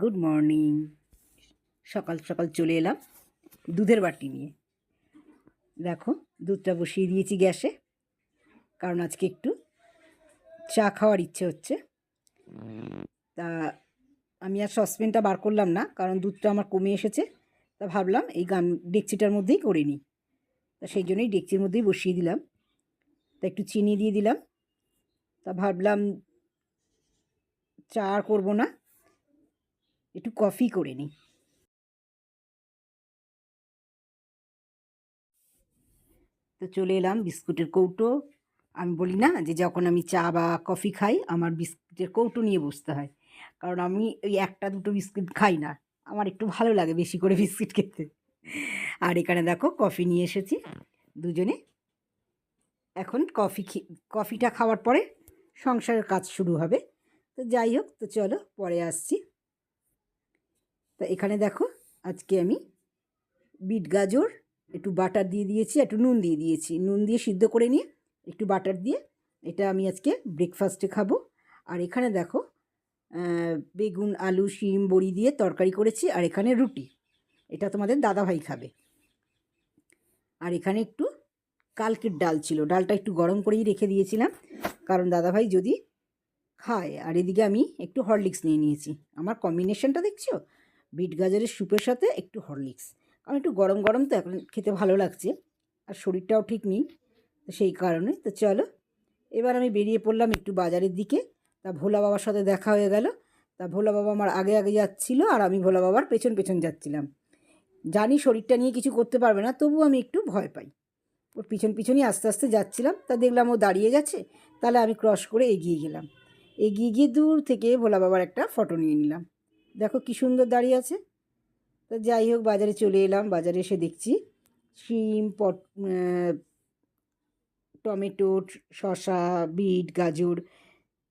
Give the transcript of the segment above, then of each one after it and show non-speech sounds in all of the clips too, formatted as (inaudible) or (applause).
Good morning. সকাল সকাল চলে এলাম দুধের বাটি নিয়ে। দেখো, দুধটা বসিয়ে দিয়েছি গ্যাসে, কারণ আজকে একটু চা খাওয়ার ইচ্ছে হচ্ছে। তা আমি আর সসপ্যানটা বার করলাম না, কারণ দুধটা আমার কমে এসেছে। তা ভাবলাম এই গান ডেকচিটার মধ্যেই করে নিই। তা সেই জন্যই ডেকচির মধ্যেই বসিয়ে দিলাম। তা একটু চিনি দিয়ে দিলাম। তা ভাবলাম চা আর করব না। একটু কফি করে নিই। তো চলে এলাম বিস্কুটের কৌটো। আমি বলি, না, যে যখন আমি চা বা কফি খাই, আমার বিস্কুটের কৌটো নিয়ে বসতে হয়। কারণ আমি ওই একটা দুটো বিস্কুট খাই না। আমার একটু ভালো লাগে বেশি করে বিস্কুট খেতে। আর এখানে দেখো কফি নিয়ে এসেছি দুজনে। এখন কফি কফিটা খাওয়ার পরে সংসারের কাজ শুরু হবে। তো যাই হোক, তো চলো পরে আসছি। তা এখানে দেখো, আজকে আমি বিট গাজর, একটু বাটার দিয়ে দিয়েছি, একটু নুন দিয়ে দিয়েছি। নুন দিয়ে সিদ্ধ করে নিয়ে একটু বাটার দিয়ে এটা আমি আজকে ব্রেকফাস্টে খাব। আর এখানে দেখো বেগুন, আলু, শিম, বড়ি দিয়ে তরকারি করেছি, আর এখানে রুটি। এটা তোমাদের দাদাভাই খাবে। আর এখানে একটু কালকের ডাল ছিল। ডালটা একটু গরম করেই রেখে দিয়েছিলাম, কারণ দাদাভাই যদি খায়। আর এদিকে আমি একটু হরলিক্স নিয়ে নিয়েছি। আমার কম্বিনেশনটা দেখছ? বিট গাজরের স্যুপের সাথে একটু হরলিক্স। কারণ একটু গরম গরম তো এখন খেতে ভালো লাগছে, আর শরীরটাও ঠিক নেই, তো সেই কারণে। তো চলো, এবার আমি বেরিয়ে পড়লাম একটু বাজারের দিকে। তা ভোলা বাবার সাথে দেখা হয়ে গেল। তা ভোলা বাবা আমার আগে আগে যাচ্ছিল, আর আমি ভোলা বাবার পেছন পেছন যাচ্ছিলাম। জানি শরীরটা নিয়ে কিছু করতে পারবে না তবু আমি একটু ভয় পাই। ওর পিছন পিছনই আস্তে আস্তে যাচ্ছিলাম। তা দেখলাম ও দাঁড়িয়ে গেছে তাহলে আমি ক্রস করে এগিয়ে গেলাম। এগিয়ে গিয়ে দূর থেকে ভোলা বাবার একটা ফটো নিয়ে নিলাম। দেখো কী সুন্দর দাঁড়িয়ে আছে। তা যাই হোক, বাজারে চলে এলাম, বাজারে এসে দেখছি শিম, পট টমেটো শশা বিট, গাজর।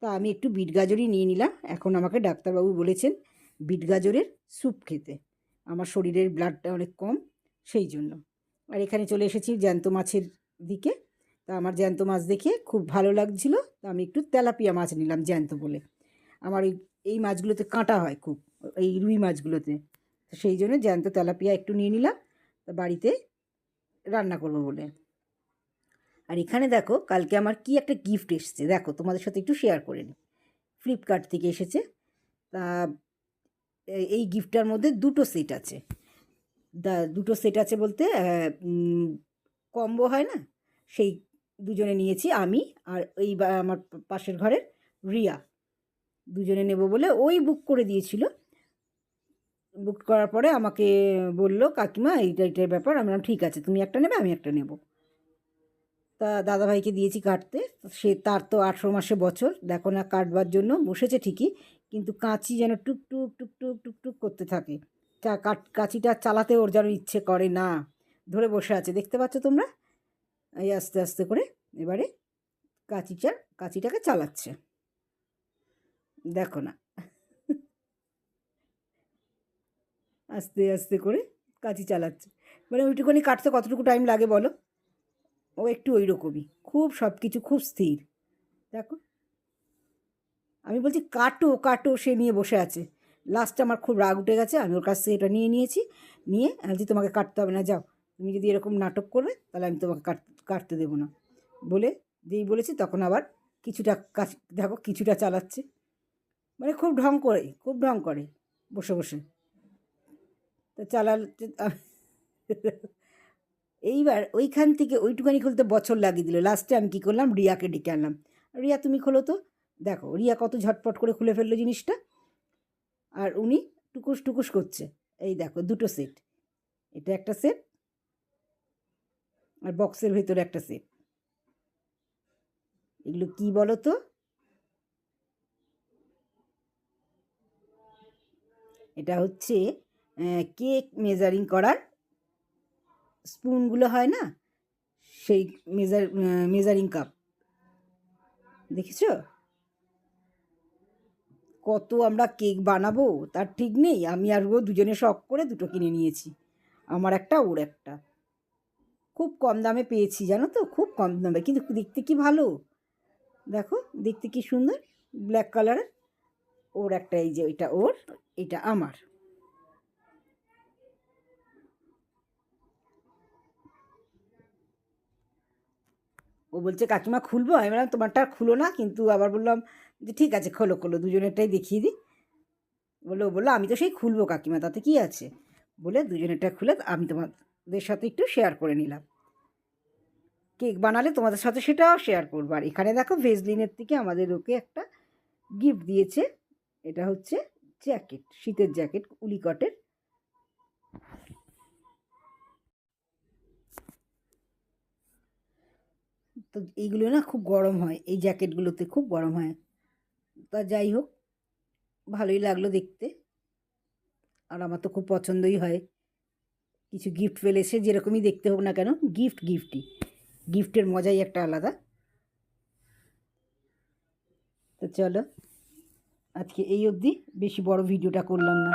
তা আমি একটু বিট গাজরই নিয়ে নিলাম। এখন আমাকে ডাক্তারবাবু বলেছেন বিট গাজরের স্যুপ খেতে। আমার শরীরের ব্লাডটা অনেক কম, সেই জন্য। আর এখানে চলে এসেছি জ্যান্ত মাছের দিকে। তা আমার জ্যান্ত মাছ দেখে খুব ভালো লাগছিল। তা আমি একটু তেলাপিয়া মাছ নিলাম জ্যান্ত বলে। আমার এই এই মাছগুলোতে কাঁটা হয় খুব, এই রুই মাছগুলোতে। তো সেই জন্য জ্যান্ত তেলাপিয়া একটু নিয়ে নিলাম বাড়িতে রান্না করব বলে। আর এখানে দেখো, কালকে আমার কি একটা গিফট এসছে, দেখো তোমাদের সাথে একটু শেয়ার করে নিই। ফ্লিপকার্ট থেকে এসেছে, তা এই গিফটটার মধ্যে দুটো সেট আছে। দা দুটো সেট আছে বলতে কম্বো হয় না? সেই দুজনে নিয়েছি আমি আর ওই আমার পাশের ঘরের রিয়া। দুজনে নেব বলে ওই বুক করে দিয়েছিল। বুক করার পরে আমাকে বলল, কাকিমা, এইটা, এইটার ব্যাপার। আমরা ঠিক আছে, তুমি একটা নেবে, আমি একটা নেব। তা দাদাভাইকে দিয়েছি কাটতে। সে, তার তো আঠেরো মাসে বছর, দেখো না কাটবার জন্য, বসেছে ঠিকই, কিন্তু কাঁচি যেন টুকটুক টুকটুক টুকটুক করতে থাকে। চা কাট, কাঁচিটা চালাতে ওর যেন ইচ্ছে করে না, ধরে বসে আছে, দেখতে পাচ্ছ তোমরা? এই আস্তে আস্তে করে এবারে কাঁচিটা, কাঁচিটাকে চালাচ্ছে। দেখো না। আস্তে আস্তে করে কাঁচি চালাচ্ছে। মানে ওইটুকুনি কাটতে কতটুকু টাইম লাগে বলো? ও একটু ওই রকমই খুব সব কিছু খুব স্থির। দেখো। আমি বলছি, কাটো কাটো। সে নিয়ে বসে আছে। লাস্টে আমার খুব রাগ উঠে গেছে। আমি ওর কাছ থেকে এটা নিয়ে নিয়েছি। নিয়ে বলছি, তোমাকে কাটতে হবে না, যাও। তুমি যদি এরকম নাটক করবে, তাহলে আমি তোমাকে কাট, কাটতে দেবো না। বলে, যেই বলেছি, তখন আবার কিছুটা কাজ দেখো, কিছুটা চালাচ্ছে। মানে খুব ঢং করে খুব ঢং করে বসে বসে। তো চালাল (laughs) এইবার ওইখান থেকে ওইটুখানি খুলতে বছর লাগিয়ে দিল। লাস্টে আমি কী করলাম? রিয়াকে ডেকে আনলাম। রিয়া, তুমি খোলো তো। দেখো, রিয়া কত ঝটপট করে খুলে ফেলল জিনিসটা। আর উনি টুকুস টুকুস করছে। এই দেখো, দুটো সেট এটা একটা সেট আর বক্সের ভেতরে একটা সেট এগুলো কি বলো তো এটা হচ্ছে কেক মেজারিং করার স্পুনগুলো হয় না? সেই মেজার মেজারিং কাপ দেখেছ? কত আমরা কেক বানাবো, তার ঠিক নেই। আমি আর ও দুজনে শখ করে দুটো কিনে নিয়েছি। আমার একটা, ওর একটা। খুব কম দামে পেয়েছি, জানো তো? খুব কম দামে। কিন্তু দেখতে কি ভালো? দেখো, দেখতে কি সুন্দর? ব্ল্যাক কালারের ওর একটা এই যে এটা ওর, এটা আমার। ও বলছে, কাকিমা, খুলবো? আমি বললাম, তোমারটা খুলো না। কিন্তু আবার বললাম যে, ঠিক আছে, খোলো খোলো, দুজনেরটাই দেখিয়ে দিই। বলল বলল, আমি তো সেই খুলবো, কাকিমা, তাতে কি আছে? বলে, দুজনেরটা খুলে আমি তোমাদের সাথে একটু শেয়ার করে নিলাম। কেক বানালে তোমাদের সাথে সেটাও শেয়ার করব। আর এখানে দেখো, ভেজলিনের থেকে আমাদের ওকে একটা গিফট দিয়েছে। এটা হচ্ছে জ্যাকেট, শীতের জ্যাকেট, উলিকটের। তো এইগুলো না খুব গরম হয়, এই জ্যাকেটগুলোতে খুব গরম হয়। তা যাই হোক, ভালোই লাগল দেখতে। আর আমার তো খুব পছন্দই হয়। কিছু গিফট পেলে সে যেরকমই দেখতে হোক না কেন গিফট গিফটই গিফটের মজাই একটা আলাদা। তো চলো। আজকে এই অবধি। বেশি বড় ভিডিওটা করলাম না।